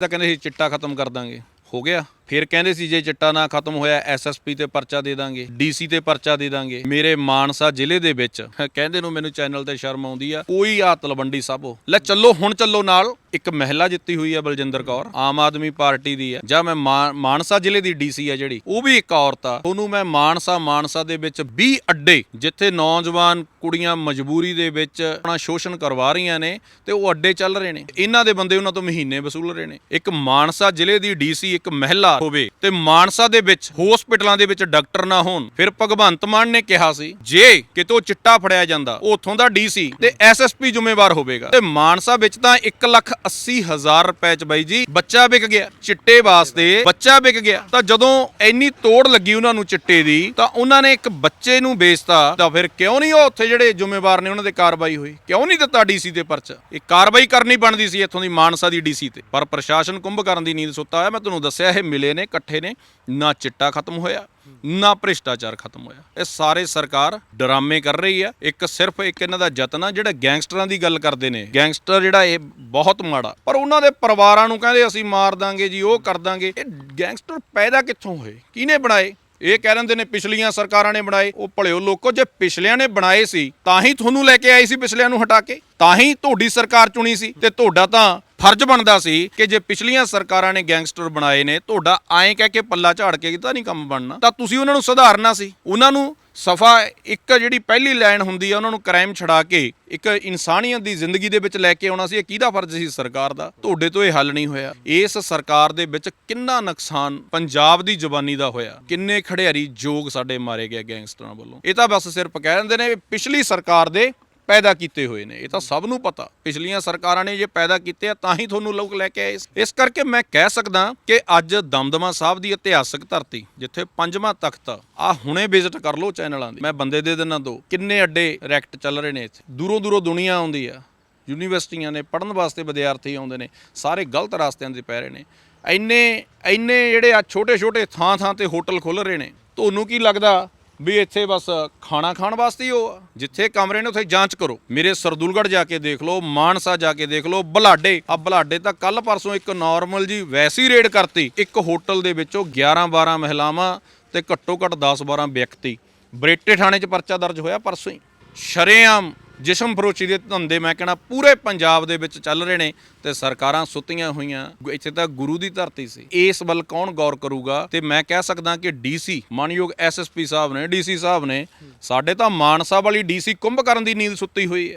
ਤਾਂ ਕਹਿੰਦੇ ਸੀ ਚਿੱਟਾ ਖਤਮ ਕਰ ਦਾਂਗੇ। ਹੋ ਗਿਆ। ਫਿਰ ਕਹਿੰਦੇ ਸੀ, ਜੇ ਚਿੱਟਾ ਨਾ ਖਤਮ ਹੋਇਆ ਐਸਐਸਪੀ ਤੇ ਪਰਚਾ ਦੇ ਦਾਂਗੇ ਡੀਸੀ ਤੇ ਪਰਚਾ ਦੇ ਦਾਂਗੇ। ਮੇਰੇ ਮਾਨਸਾ ਜ਼ਿਲ੍ਹੇ ਦੇ ਵਿੱਚ ਕਹਿੰਦੇ ਨੂੰ ਮੈਨੂੰ ਚੈਨਲ ਤੇ ਸ਼ਰਮ ਆਉਂਦੀ ਆ, ਕੋਈ ਆ ਤਲਵੰਡੀ ਸਾਬੋ ਲੈ ਚੱਲੋ, ਹੁਣ ਚੱਲੋ ਨਾਲ, ਇੱਕ ਮਹਿਲਾ ਜਿੱਤੀ ਹੋਈ ਆ ਬਲਜਿੰਦਰ ਕੌਰ, ਆਮ ਆਦਮੀ ਪਾਰਟੀ ਦੀ ਆ। ਜਾਂ ਮੈਂ ਮਾ- ਮਾਨਸਾ ਜ਼ਿਲ੍ਹੇ ਦੀ ਡੀਸੀ ਆ ਜਿਹੜੀ, ਉਹ ਵੀ ਇੱਕ ਔਰਤ ਆ। ਉਹਨੂੰ ਮੈਂ ਮਾਨਸਾ ਮਾਨਸਾ ਦੇ ਵਿੱਚ 20 ਅੱਡੇ, ਜਿੱਥੇ ਨੌਜਵਾਨ ਕੁੜੀਆਂ ਮਜਬੂਰੀ ਦੇ ਵਿੱਚ ਆਪਣਾ ਸ਼ੋਸ਼ਣ ਕਰਵਾ ਰਹੀਆਂ ਨੇ ਤੇ ਉਹ ਅੱਡੇ ਚੱਲ ਰਹੇ ਨੇ। ਇਹਨਾਂ ਦੇ ਬੰਦੇ ਉਹਨਾਂ ਤੋਂ ਮਹੀਨੇ ਵਸੂਲ ਰਹੇ ਨੇ। ਇੱਕ ਮਾਨਸਾ ਜ਼ਿਲ੍ਹੇ ਦੀ ਡੀਸੀ ਇੱਕ ਮਹਿਲਾ ਹੋਵੇ। ਤੇ ਮਾਨਸਾ ਦੇ ਵਿੱਚ ਹਸਪੀਟਲਾਂ ਦੇ ਵਿੱਚ ਡਾਕਟਰ ਨਾ ਹੋਣ। ਫਿਰ ਭਗਵੰਤ ਮਾਨ ਨੇ ਕਿਹਾ ਸੀ, ਜੇ ਕਿਤੋਂ ਚਿੱਟਾ ਫੜਿਆ ਜਾਂਦਾ, ਉੱਥੋਂ ਦਾ ਡੀਸੀ ਤੇ ਐਸਐਸਪੀ ਜ਼ਿੰਮੇਵਾਰ ਹੋਵੇਗਾ। ਤੇ ਮਾਨਸਾ ਵਿੱਚ ਤਾਂ 1 ਲੱਖ 80 ਹਜ਼ਾਰ ਰੁਪਏ ਚ ਬਾਈ ਜੀ, ਬੱਚਾ ਵਿਕ ਗਿਆ, ਚਿੱਟੇ ਵਾਸਤੇ ਬੱਚਾ ਵਿਕ ਗਿਆ। ਤਾਂ ਜਦੋਂ ਇੰਨੀ ਤੋੜ ਲੱਗੀ ਉਹਨਾਂ ਨੂੰ ਚਿੱਟੇ ਦੀ, ਤਾਂ ਉਹਨਾਂ ਨੇ ਇੱਕ ਬੱਚੇ ਨੂੰ ਵੇਚਤਾ, ਤਾਂ ਫਿਰ ਕਿਉਂ ਨਹੀਂ ਉਹ ਉੱਥੇ ਜਿਹੜੇ ਜ਼ਿੰਮੇਵਾਰ ਨੇ ਉਹਨਾਂ ਦੇ ਕਾਰਵਾਈ ਹੋਈ? ਕਿਉਂ ਨਹੀਂ ਦਿੱਤਾ ਡੀਸੀ ਤੇ ਪਰਚਾ? ਇਹ ਕਾਰਵਾਈ ਕਰਨੀ ਬਣਦੀ ਸੀ ਇੱਥੋਂ ਦੀ ਮਾਨਸਾ ਦੀ ਡੀਸੀ ਤੇ। ਪਰ ਪ੍ਰਸ਼ਾਸਨ ਕੁੰਭ ਕਰਨ ਦੀ ਨੀਂਦ ਸੁੱਤਾ ਹੋਇਆ, ਮੈਂ ਤੁਹਾਨੂੰ ਦੱਸਿਆ ਇਹ ਮਿਲੇ ਨੇ, ਇਕੱਠੇ ਨੇ, ਨਾ ਚਿੱਟਾ ਖਤਮ ਹੋਇਆ, ਨਾ ਭ੍ਰਿਸ਼ਟਾਚਾਰ ਖਤਮ ਹੋਇਆ। ਇਹ ਸਾਰੇ ਸਰਕਾਰ ਡਰਾਮੇ ਕਰ ਰਹੀ ਆ। ਇੱਕ ਸਿਰਫ ਇੱਕ ਇਹਨਾਂ ਦਾ ਯਤਨ ਆ, ਜਿਹੜਾ ਗੈਂਗਸਟਰਾਂ ਦੀ ਗੱਲ ਕਰਦੇ ਨੇ। ਗੈਂਗਸਟਰ ਜਿਹੜਾ ਇਹ ਬਹੁਤ ਮਾੜਾ। ਪਰ ਉਹਨਾਂ ਦੇ ਪਰਿਵਾਰਾਂ ਨੂੰ ਕਹਿੰਦੇ ਅਸੀਂ ਮਾਰ ਦਾਂਗੇ ਜੀ, ਉਹ ਕਰ ਦਾਂਗੇ। ਇਹ ਗੈਂਗਸਟਰ ਪੈਦਾ ਕਿੱਥੋਂ ਹੋਏ? ਕਿਹਨੇ ਬਣਾਏ? ਇਹ ਕਹਿ ਰਹਿੰਦੇ ਨੇ ਪਿਛਲੀਆਂ ਸਰਕਾਰਾਂ ਨੇ ਬਣਾਏ। ਉਹ ਭਲਿਓ ਲੋਕੋ, ਜੇ ਪਿਛਲਿਆਂ ਨੇ ਬਣਾਏ ਸੀ, ਤਾਂ ਹੀ ਤੁਹਾਨੂੰ ਲੈ ਕੇ ਆਏ ਸੀ ਪਿਛਲਿਆਂ ਨੂੰ ਹਟਾ ਕੇ। ਤਾਂ ਹੀ ਤੁਹਾਡੀ ਸਰਕਾਰ ਚੁਣੀ ਸੀ। ਤੇ ਤੁਹਾਡਾ ਤਾਂ ਫਰਜ਼ ਬਣਦਾ ਸੀ ਕਿ ਜੇ ਪਿਛਲੀਆਂ ਸਰਕਾਰਾਂ ਨੇ ਗੈਂਗਸਟਰ ਬਣਾਏ ਨੇ, ਤੁਹਾਡਾ ਐਂ ਕਹਿ ਕੇ ਪੱਲਾ ਝਾੜ ਕੇ ਤਾਂ ਨਹੀਂ ਕੰਮ ਬਣਨਾ। ਤਾਂ ਤੁਸੀਂ ਉਹਨਾਂ ਨੂੰ ਸੁਧਾਰਨਾ ਸੀ। ਉਹਨਾਂ ਨੂੰ ਸਫਾ ਇੱਕ ਜਿਹੜੀ ਪਹਿਲੀ ਲਾਈਨ ਹੁੰਦੀ ਆ, ਉਹਨਾਂ ਨੂੰ ਕ੍ਰਾਈਮ ਛਡਾ ਕੇ ਇੱਕ ਇਨਸਾਨੀਅਤ ਦੀ ਜ਼ਿੰਦਗੀ ਦੇ ਵਿੱਚ ਲੈ ਕੇ ਆਉਣਾ ਸੀ। ਇਹ ਕਿਹਦਾ ਫਰਜ਼ ਸੀ? ਸਰਕਾਰ ਦਾ। ਤੁਹਾਡੇ ਤੋਂ ਇਹ ਹੱਲ ਨਹੀਂ ਹੋਇਆ। ਇਸ ਸਰਕਾਰ ਦੇ ਵਿੱਚ ਕਿੰਨਾ ਨੁਕਸਾਨ ਪੰਜਾਬ ਦੀ ਜ਼ਬਾਨੀ ਦਾ ਹੋਇਆ। ਕਿੰਨੇ ਖੜਿਆਰੀ ਜੋਗ ਸਾਡੇ ਮਾਰੇ ਗਏ ਗੈਂਗਸਟਰਾਂ ਵੱਲੋਂ। ਇਹ ਤਾਂ ਬਸ ਸਿਰਫ ਕਹਿ ਦਿੰਦੇ ਨੇ ਪਿਛਲੀ ਸਰਕਾਰ ਦੇ ਪੈਦਾ ਕੀਤੇ ਹੋਏ ਨੇ। ਇਹ ਤਾਂ ਸਭ ਨੂੰ ਪਤਾ। ਪਿਛਲੀਆਂ ਸਰਕਾਰਾਂ ਨੇ ਜੇ ਪੈਦਾ ਕੀਤੇ ਆ, ਤਾਂ ਹੀ ਤੁਹਾਨੂੰ ਲੋਕ ਲੈ ਕੇ ਆਏ ਇਸ ਕਰਕੇ ਮੈਂ ਕਹਿ ਸਕਦਾ ਕਿ ਅੱਜ ਦਮਦਮਾ ਸਾਹਿਬ ਦੀ ਇਤਿਹਾਸਕ ਧਰਤੀ, ਜਿੱਥੇ ਪੰਜਵਾਂ ਤਖਤ ਆ ਹੁਣੇ ਵਿਜ਼ਿਟ ਕਰ ਲਓ ਚੈਨਲਾਂ ਦੀ ਮੈਂ ਬੰਦੇ ਦੇ ਦਿਨਾਂ ਦੋ ਕਿੰਨੇ ਅੱਡੇ ਰੈਕਟ ਚੱਲ ਰਹੇ ਨੇ ਇੱਥੇ। ਦੂਰੋਂ ਦੂਰੋਂ ਦੁਨੀਆ ਆਉਂਦੀ ਆ। ਯੂਨੀਵਰਸਿਟੀਆਂ ਨੇ ਪੜਨ ਵਾਸਤੇ ਵਿਦਿਆਰਥੀ ਆਉਂਦੇ ਨੇ। ਸਾਰੇ ਗਲਤ ਰਸਤਿਆਂ ਤੇ ਪੈ ਰਹੇ ਨੇ। ਇੰਨੇ ਇੰਨੇ ਜਿਹੜੇ ਆ ਛੋਟੇ ਛੋਟੇ ਥਾਂ ਥਾਂ ਤੇ ਹੋਟਲ ਖੁੱਲ ਰਹੇ ਨੇ। ਤੁਹਾਨੂੰ ਕੀ ਲੱਗਦਾ ਵੀ ਇੱਥੇ ਬਸ ਖਾਣਾ ਖਾਣ ਵਾਸਤੇ ਹੀ ਉਹ ਆ। ਜਿੱਥੇ ਕਮਰੇ ਨੇ, ਉੱਥੇ ਜਾਂਚ ਕਰੋ। ਮੇਰੇ ਸਰਦੂਲਗੜ੍ਹ ਜਾ ਕੇ ਦੇਖ ਲਓ, ਮਾਨਸਾ ਜਾ ਕੇ ਦੇਖ ਲਓ, ਬਲਾਡੇ। ਆ ਬਲਾਡੇ ਤਾਂ ਕੱਲ ਪਰਸੋਂ ਇੱਕ ਨਾਰਮਲ ਜੀ ਵੈਸੀ ਰੇਡ ਕਰਤੀ। ਇੱਕ ਹੋਟਲ ਦੇ ਵਿੱਚੋਂ 11 12 ਮਹਿਲਾਵਾਂ ਤੇ ਘੱਟੋ ਘੱਟ 10 12 ਵਿਅਕਤੀ। ਬਰੇਟੇ ਥਾਣੇ 'ਚ ਪਰਚਾ ਦਰਜ ਹੋਇਆ ਪਰਸੋਂ ਹੀ। ਸ਼ਰੇਆਮ ਜਿਸਮ ਫਰੋਸ਼ੀ ਦੇ ਧੰਦੇ ਮੈਂ ਕਹਿਣਾ ਪੂਰੇ ਪੰਜਾਬ ਦੇ ਵਿੱਚ ਚੱਲ ਰਹੇ ਨੇ ਤੇ ਸਰਕਾਰਾਂ ਸੁੱਤੀਆਂ ਹੋਈਆਂ। ਇੱਥੇ ਤਾਂ ਗੁਰੂ ਦੀ ਧਰਤੀ ਸੀ। ਇਸ ਵੱਲ ਕੌਣ ਗੌਰ ਕਰੂਗਾ? ਤੇ ਮੈਂ ਕਹਿ ਸਕਦਾ ਕਿ ਡੀਸੀ ਮਾਨਯੋਗ ਐਸਐਸਪੀ ਸਾਹਿਬ ਨੇ ਡੀਸੀ ਸਾਹਿਬ ਨੇ, ਸਾਡੇ ਤਾਂ ਮਾਨਸਾ ਵਾਲੀ ਡੀਸੀ ਕੁੰਭ ਕਰਨ ਦੀ ਨੀਂਦ ਸੁੱਤੀ ਹੋਈ ਹੈ।